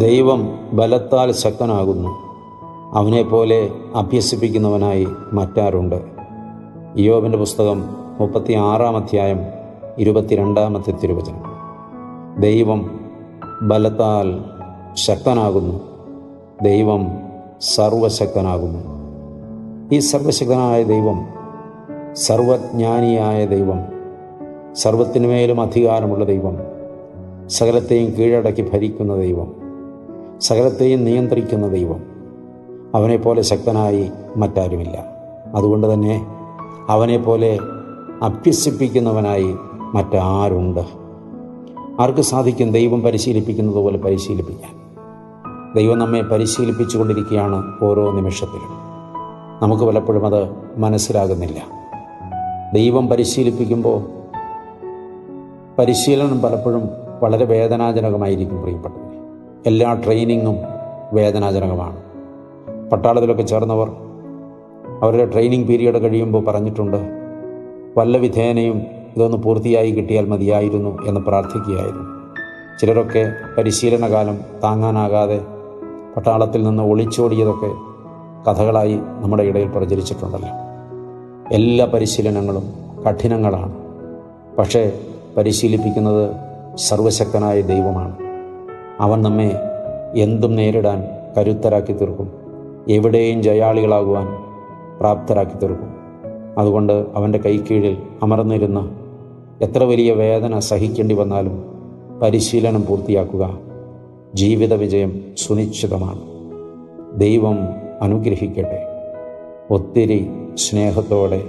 ദൈവം ബലത്താൽ ശക്തനാകുന്നു. അവനെപ്പോലെ അഭ്യസിപ്പിക്കുന്നവനായി മാറ്റാറുണ്ട് യോബിന്റെ പുസ്തകം മുപ്പത്തി ആറാം അധ്യായം ഇരുപത്തിരണ്ടാമത്തെ തിരുവചനം. ദൈവം ബലത്താൽ ശക്തനാകുന്നു. ദൈവം സർവശക്തനാകുന്നു. ഈ സർവശക്തനായ ദൈവം സർവജ്ഞാനിയായ ദൈവം സർവത്തിനുമേലും അധികാരമുള്ള ദൈവം സകലത്തെയും കീഴടക്കി ഭരിക്കുന്ന ദൈവം സകലത്തെയും നിയന്ത്രിക്കുന്ന ദൈവം. അവനെപ്പോലെ ശക്തനായി മറ്റാരുമില്ല. അതുകൊണ്ട് തന്നെ അവനെപ്പോലെ അഭ്യസിപ്പിക്കുന്നവനായി മറ്റാരുണ്ട്. ആർക്ക് സാധിക്കും ദൈവം പരിശീലിപ്പിക്കുന്നത് പോലെ പരിശീലിപ്പിക്കാൻ? ദൈവം നമ്മെ പരിശീലിപ്പിച്ചു കൊണ്ടിരിക്കുകയാണ് ഓരോ നിമിഷത്തിലും. നമുക്ക് പലപ്പോഴും അത് മനസ്സിലാകുന്നില്ല. ദൈവം പരിശീലിപ്പിക്കുമ്പോൾ പരിശീലനം പലപ്പോഴും വളരെ വേദനാജനകമായിരിക്കും പ്രിയപ്പെട്ടവർ എല്ലാ ട്രെയിനിങ്ങും വേദനാജനകമാണ്. പട്ടാളത്തിലൊക്കെ ചേർന്നവർ അവരുടെ ട്രെയിനിങ് പീരീഡ് കഴിയുമ്പോൾ പറഞ്ഞിട്ടുണ്ട് വല്ല വിധേനയും ഇതൊന്ന് പൂർത്തിയായി കിട്ടിയാൽ മതിയായിരുന്നു എന്ന് പ്രാർത്ഥിക്കുകയായിരുന്നു. ചിലരൊക്കെ പരിശീലനകാലം താങ്ങാനാകാതെ പട്ടാളത്തിൽ നിന്ന് ഒളിച്ചോടിയതൊക്കെ കഥകളായി നമ്മുടെ ഇടയിൽ പ്രചരിച്ചിട്ടുണ്ടല്ലോ. എല്ലാ പരിശീലനങ്ങളും കഠിനങ്ങളാണ്. പക്ഷേ പരിശീലിപ്പിക്കുന്നത് സർവശക്തനായ ദൈവമാണ്. അവൻ നമ്മെ എന്തും നേരിടാൻ കരുത്തരാക്കി തീർക്കും. എവിടെയും ജയാളികളാകുവാൻ പ്രാപ്തരാക്കി തീർക്കും. അതുകൊണ്ട് അവന്റെ കൈക്കീഴിൽ അമർന്നിരുന്ന എത്ര വലിയ വേദന സഹിക്കേണ്ടി വന്നാലും പരിശീലനം പൂർത്തിയാക്കുക. ജീവിത വിജയം സുനിശ്ചിതമാണ്. ദൈവം അനുഗ്രഹിക്കട്ടെ. ഒത്തിരി സ്നേഹത്തോടെ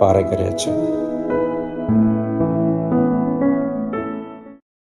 പാറക്കരയച്ച്